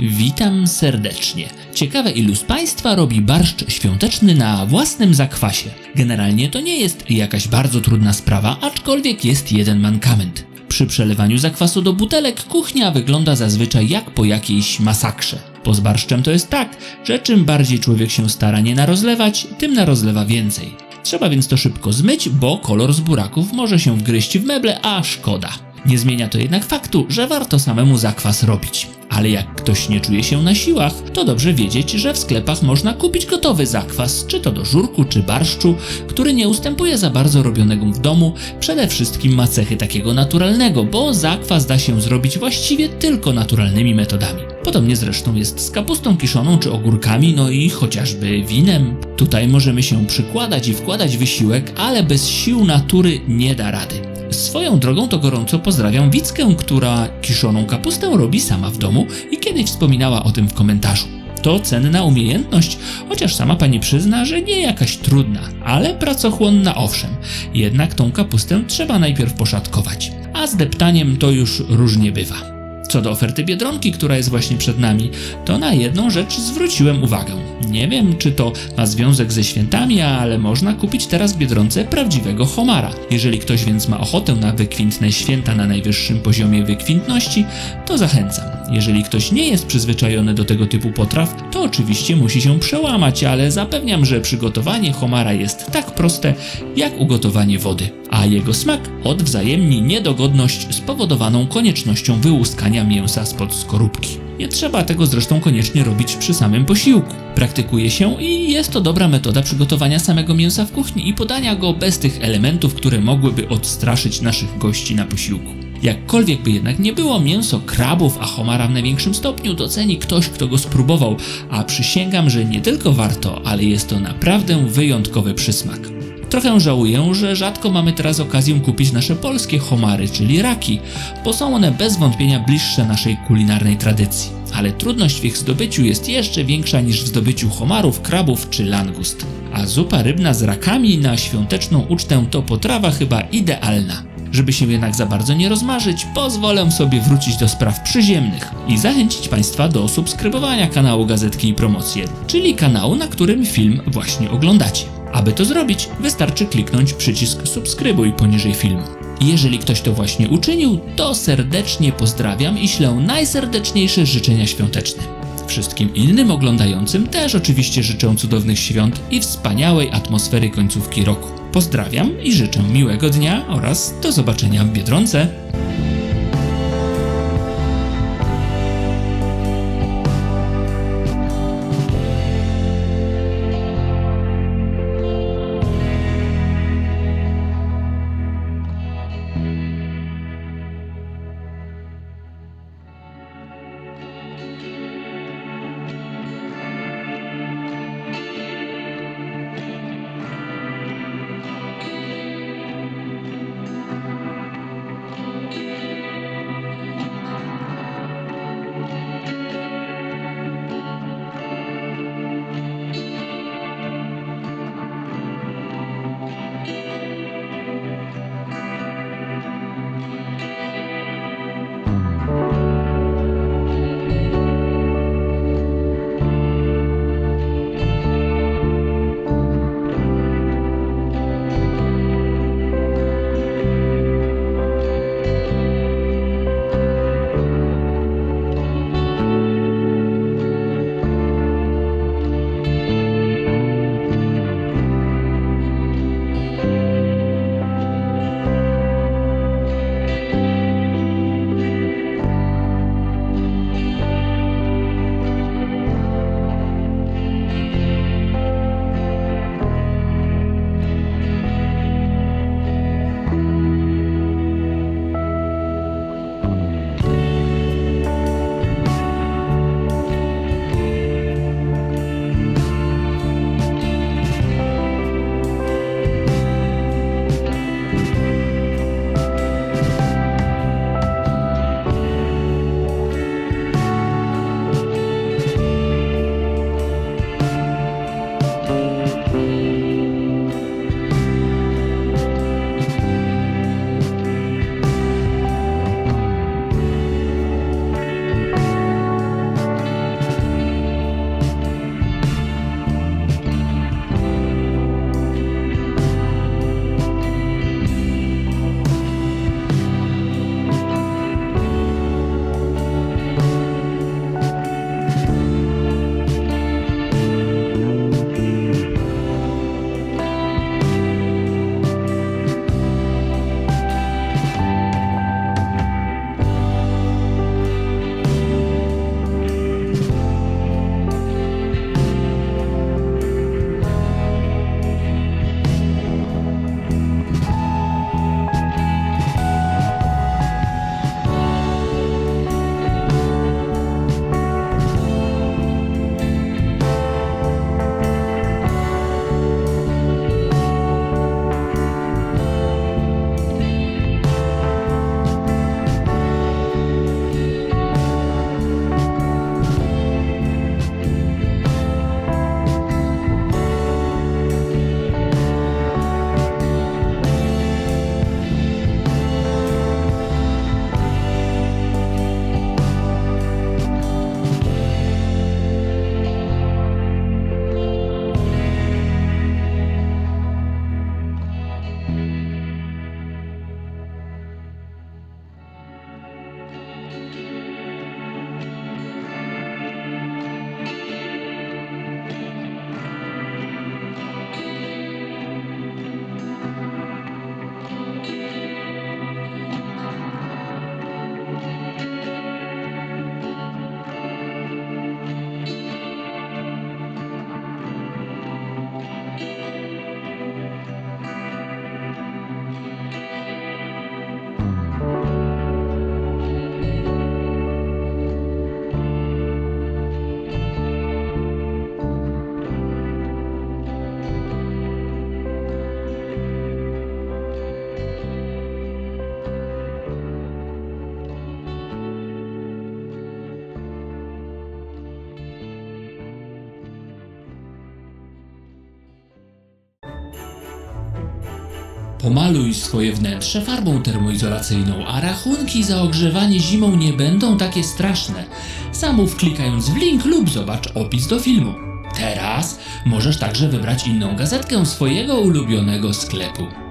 Witam serdecznie. Ciekawe ilu z Państwa robi barszcz świąteczny na własnym zakwasie. Generalnie to nie jest jakaś bardzo trudna sprawa, aczkolwiek jest jeden mankament. Przy przelewaniu zakwasu do butelek kuchnia wygląda zazwyczaj jak po jakiejś masakrze. Po z barszczem to jest tak, że czym bardziej człowiek się stara nie narozlewać, tym narozlewa więcej. Trzeba więc to szybko zmyć, bo kolor z buraków może się wgryźć w meble, a szkoda. Nie zmienia to jednak faktu, że warto samemu zakwas robić. Ale jak ktoś nie czuje się na siłach, to dobrze wiedzieć, że w sklepach można kupić gotowy zakwas, czy to do żurku, czy barszczu, który nie ustępuje za bardzo robionego w domu, przede wszystkim ma cechy takiego naturalnego, bo zakwas da się zrobić właściwie tylko naturalnymi metodami. Podobnie zresztą jest z kapustą kiszoną czy ogórkami, no i chociażby winem. Tutaj możemy się przykładać i wkładać wysiłek, ale bez sił natury nie da rady. Swoją drogą to gorąco pozdrawiam Wickę, która kiszoną kapustę robi sama w domu i kiedyś wspominała o tym w komentarzu. To cenna umiejętność, chociaż sama pani przyzna, że nie jakaś trudna, ale pracochłonna owszem. Jednak tą kapustę trzeba najpierw poszatkować, a z deptaniem to już różnie bywa. Co do oferty Biedronki, która jest właśnie przed nami, to na jedną rzecz zwróciłem uwagę. Nie wiem, czy to ma związek ze świętami, ale można kupić teraz Biedronce prawdziwego homara. Jeżeli ktoś więc ma ochotę na wykwintne święta na najwyższym poziomie wykwintności, to zachęcam. Jeżeli ktoś nie jest przyzwyczajony do tego typu potraw, to oczywiście musi się przełamać, ale zapewniam, że przygotowanie homara jest tak proste, jak ugotowanie wody, a jego smak odwzajemni niedogodność spowodowaną koniecznością wyłuskania mięsa spod skorupki. Nie trzeba tego zresztą koniecznie robić przy samym posiłku. Praktykuje się i jest to dobra metoda przygotowania samego mięsa w kuchni i podania go bez tych elementów, które mogłyby odstraszyć naszych gości na posiłku. Jakkolwiek by jednak nie było, mięso krabów, a homara w największym stopniu doceni ktoś, kto go spróbował, a przysięgam, że nie tylko warto, ale jest to naprawdę wyjątkowy przysmak. Trochę żałuję, że rzadko mamy teraz okazję kupić nasze polskie homary, czyli raki, bo są one bez wątpienia bliższe naszej kulinarnej tradycji. Ale trudność w ich zdobyciu jest jeszcze większa niż w zdobyciu homarów, krabów czy langust. A zupa rybna z rakami na świąteczną ucztę to potrawa chyba idealna. Żeby się jednak za bardzo nie rozmarzyć, pozwolę sobie wrócić do spraw przyziemnych i zachęcić Państwa do subskrybowania kanału Gazetki i Promocje, czyli kanału, na którym film właśnie oglądacie. Aby to zrobić, wystarczy kliknąć przycisk subskrybuj poniżej filmu. Jeżeli ktoś to właśnie uczynił, to serdecznie pozdrawiam i ślę najserdeczniejsze życzenia świąteczne. Wszystkim innym oglądającym też oczywiście życzę cudownych świąt i wspaniałej atmosfery końcówki roku. Pozdrawiam i życzę miłego dnia oraz do zobaczenia w Biedronce. Pomaluj swoje wnętrze farbą termoizolacyjną, a rachunki za ogrzewanie zimą nie będą takie straszne. Zamów klikając w link lub zobacz opis do filmu. Teraz możesz także wybrać inną gazetkę swojego ulubionego sklepu.